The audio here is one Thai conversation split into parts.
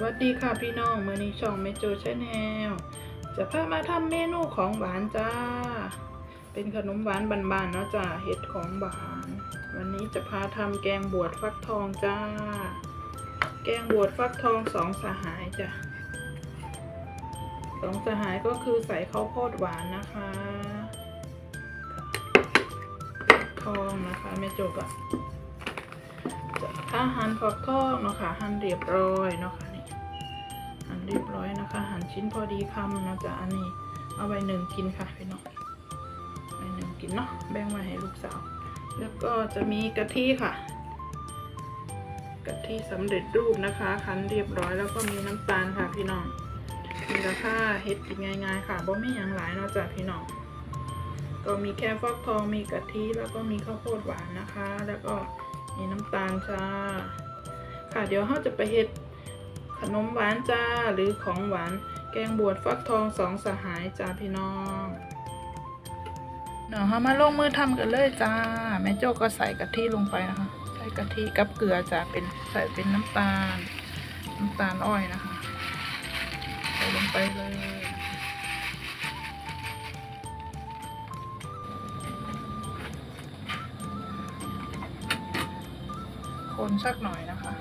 วัสดีค่ะพี่น้องมือนี้ช่องเมโจชแนลจะพามาทำเมนูของหวานจ้า เป็นขนมหวานบานๆเนาะจ้าเห็ดของหวาน วันนี้จะพาทำแกงบวชฟักทองจ้า แกงบวชฟักทองสองสหายจ้ะสองสหายก็คือใส่ข้าวโพดหวานนะคะทองนะคะแมโจกอะถ้าหั่นฝักทองเนาะค่ะหั่นเรียบร้อยเนาะค่ะ หั่นเรียบร้อยนะคะ หั่นชิ้นพอดีคำนะจ๊ะอันนี้ เอาไว้หนึ่งกินค่ะพี่น้องไว้หนึ่งกินเนาะแบ่งไว้ให้ลูกสาว แล้วก็จะมีกะทิค่ะกะทิสำเร็จรูปนะคะ คั้นเรียบร้อยแล้วก็มีน้ำตาลค่ะพี่น้องมีราคาเฮ็ดกินง่ายๆค่ะบ่มีอย่างหลายเนาะจ้ะพี่น้องก็มีแค่ฟักทองมีกะทิแล้วก็มีข้าวโพดหวานนะคะ แล้วก็มีน้ำตาลจ้าค่ะเดี๋ยวเราจะไปเฮ็ด ขนมหวานจ้าหรือของหวาน แกงบวชฟักทองสองสหายจ้าพี่น้องเดี๋ยวเรามาลงมือทำกันเลยจ้า แม่โจ้ก็ใส่กะทิลงไปนะคะ ใส่กะทิกับเกลือจ้าเป็นใส่เป็นน้ำตาล น้ำตาลอ้อยนะคะ ใส่ลงไปเลยคนสักหน่อยนะคะ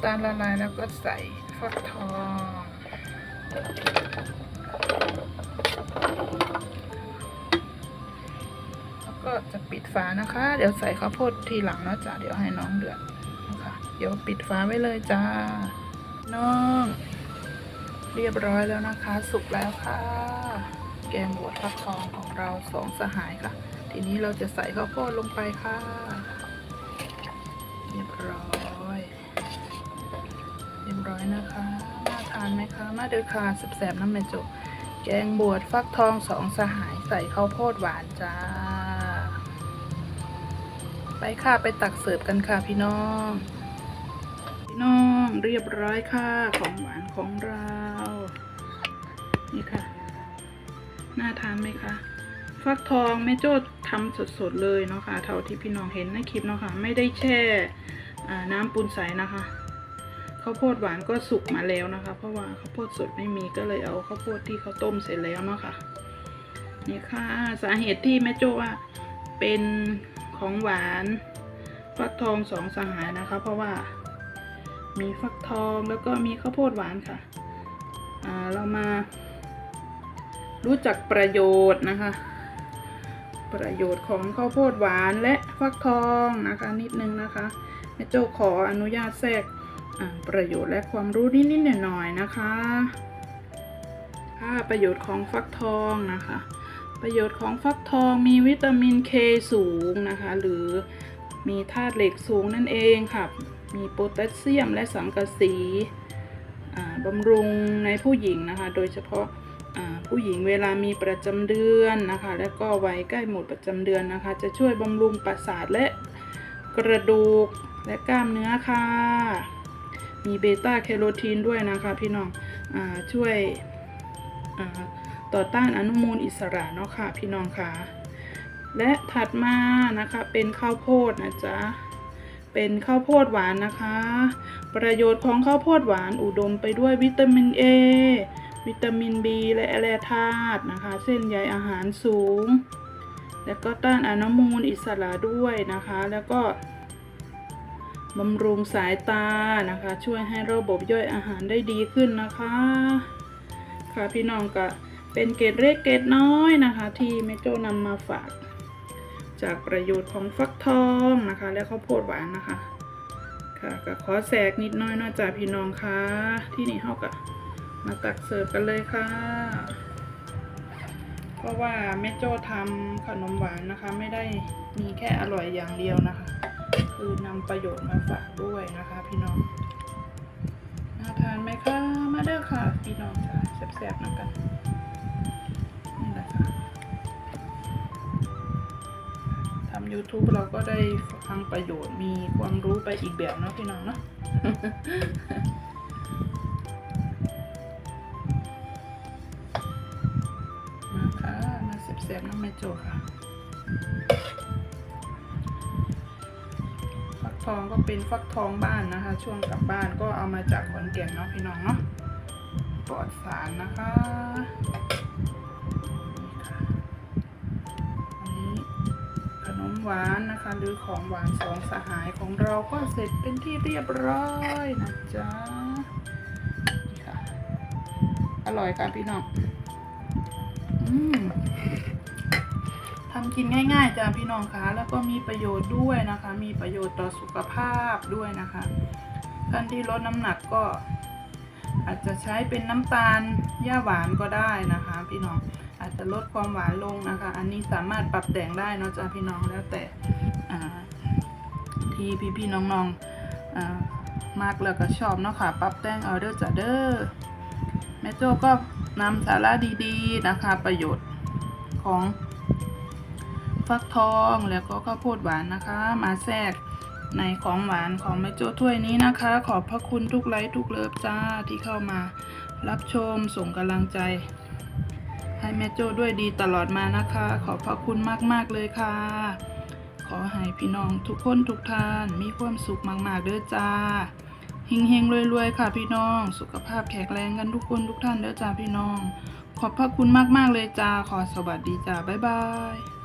ำตาลละลายแล้วก็ใส่ฟักทองแล้วก็จะปิดฝานะคะ เดี๋ยวใส่ข้าวโพดทีหลังนะจ๊ะเดี๋ยวให้น้องเดือดนะคะเดี๋ยวปิดฝาไว้เลยจ้าน้อง เรียบร้อยแล้วนะคะ สุกแล้วค่ะ แกงบวชฟักทองของเราสองสหายค่ะ ทีนี้เราจะใส่ข้าวโพดลงไปค่ะ เรียบร้อย รียบร้อยนะคะน่าทานไหมคะมาเด้อค่ะแสบๆน้ำเมจุแกงบวชฟักทองสองสหายใส่ข้าวโพดหวานจ้า ไปค่ะไปตักเสิร์ฟกันค่ะพี่น้อง พี่น้องเรียบร้อยค่ะของหวานของเรา นี่ค่ะ น่าทานไหมคะฟักทองแม่โจ้ทำสดๆเลยเนาะค่ะเท่าที่พี่น้องเห็นในคลิปเนาะค่ะไม่ได้แช่น้ำปูนใสนะคะ ข้าวโพดหวานก็สุกมาแล้วนะคะ เพราะว่าข้าวโพดสดไม่มีก็เลยเอาข้าวโพดที่เขาต้มเสร็จแล้วเนาะค่ะนี่ค่ะสาเหตุที่แม่โจ้ว่าเป็นของหวานฟักทองสองสหายนะคะ เพราะว่ามีฟักทองแล้วก็มีข้าวโพดหวานค่ะอ่าเรามารู้จักประโยชน์นะคะ ประโยชน์ของข้าวโพดหวานและฟักทองนะคะนิดนึงนะคะแม่โจ้ขออนุญาตแทรก ประโยชน์และความรู้นิดๆหน่อยๆนะคะค่ะประโยชน์ของฟักทองนะคะ ประโยชน์ของฟักทองมีวิตามินเคสูงนะคะ หรือมีธาตุเหล็กสูงนั่นเองค่ะ มีโพแทสเซียมและสังกะสีบำรุงในผู้หญิงนะคะ โดยเฉพาะผู้หญิงเวลามีประจำเดือนนะคะ แล้วก็วัยใกล้หมดประจำเดือนนะคะ จะช่วยบำรุงประสาทและกระดูกและกล้ามเนื้อค่ะ มีเบต้าแคโรทีนด้วยนะคะพี่น้องอช่วยต่อต้านอนุมูลอิสระเนาะค่ะพี่น้องค่ะและถัดมานะคะเป็นข้าวโพดนะจ๊ะเป็นข้าวโพดหวานนะคะ ประโยชน์ของข้าวโพดหวานอุดมไปด้วยวิตามิน A วิตามิน B และแร่ธาตุนะคะ เส้นใยอาหารสูง แล้วก็ต้านอนุมูลอิสระด้วยนะคะ แล้วก็ บำรุงสายตานะคะ ช่วยให้ระบบย่อยอาหารได้ดีขึ้นนะคะ ค่ะพี่น้องก็เป็นเกรดเล็กเกรดน้อยนะคะ ที่แม่โจ้นำมาฝาก จากประโยชน์ของฟักทองนะคะ และข้าวโพดหวานนะคะ ค่ะก็ขอแสกนิดน้อยนอกจากพี่น้องคะที่นี่เฮาก็มาตักเสิร์ฟกันเลยค่ะ เพราะว่าแม่โจ้ทำขนมหวานนะคะ ไม่ได้มีแค่อร่อยอย่างเดียวนะคะ คือนำประโยชน์มาฝากด้วยนะคะ พี่น้องน่าทานไหมคะมาเด้อค่ะ พี่น้องแซ่บๆนะกันนี่แหละค่ะทำ YouTube เราก็ได้ทำประโยชน์มีความรู้ไปอีกแบบเนาะพี่น้องเนาะมาค่ะมาแซ่บๆน้ำแม่โจค่ะ องก็เป็นฟักทองบ้านนะคะ ช่วงกลับบ้านก็เอามาจากขอนแก่นเนาะพี่น้องเนาะปลอดสารนะคะอันนี้ขนมหวานนะคะ หรือของหวานสองสหายของเราก็เสร็จเป็นที่เรียบร้อยนะจ๊ะนี่ค่ะอร่อยค่ะพี่น้องอืม ทำกินง่าย ๆจ้ะพี่น้องคะแล้วก็มีประโยชน์ด้วยนะคะ มีประโยชน์ต่อสุขภาพด้วยนะคะท่านที่ลดน้ำหนักก็ อาจจะใช้เป็นน้ำตาลย่าหวานก็ได้นะคะ พี่น้องอาจจะลดความหวานลงนะคะ อันนี้สามารถปรับแต่งได้เนอะจ้ะพี่น้องแล้วแต่ที่พี่ๆน้องๆมากแล้วก็ชอบเนาะค่ะปรับแต่งเอาเด้อจ้ะเด้อแม่โจ้ก็นำสาระดีๆนะคะ ประโยชน์ของ ฟักทองแล้วก็ข้าวโพดหวานนะคะ มาแทรกในของหวานของแม่โจ้ถ้วยนี้นะคะ ขอบพระคุณทุกไลค์ทุกเลิฟจ้าที่เข้ามารับชมส่งกำลังใจ ให้แม่โจ้ด้วยดีตลอดมานะคะ ขอบพระคุณมากๆเลยค่ะ ขอให้พี่น้องทุกคนทุกท่านมีความสุขมากๆเด้อจ้าเฮงๆรวยๆค่ะพี่น้อง สุขภาพแข็งแรงกันทุกคนทุกท่านเด้อจ้าพี่น้อง ขอบพระคุณมากๆเลยจ้าขอสวัสดีจ้าบ๊ายบาย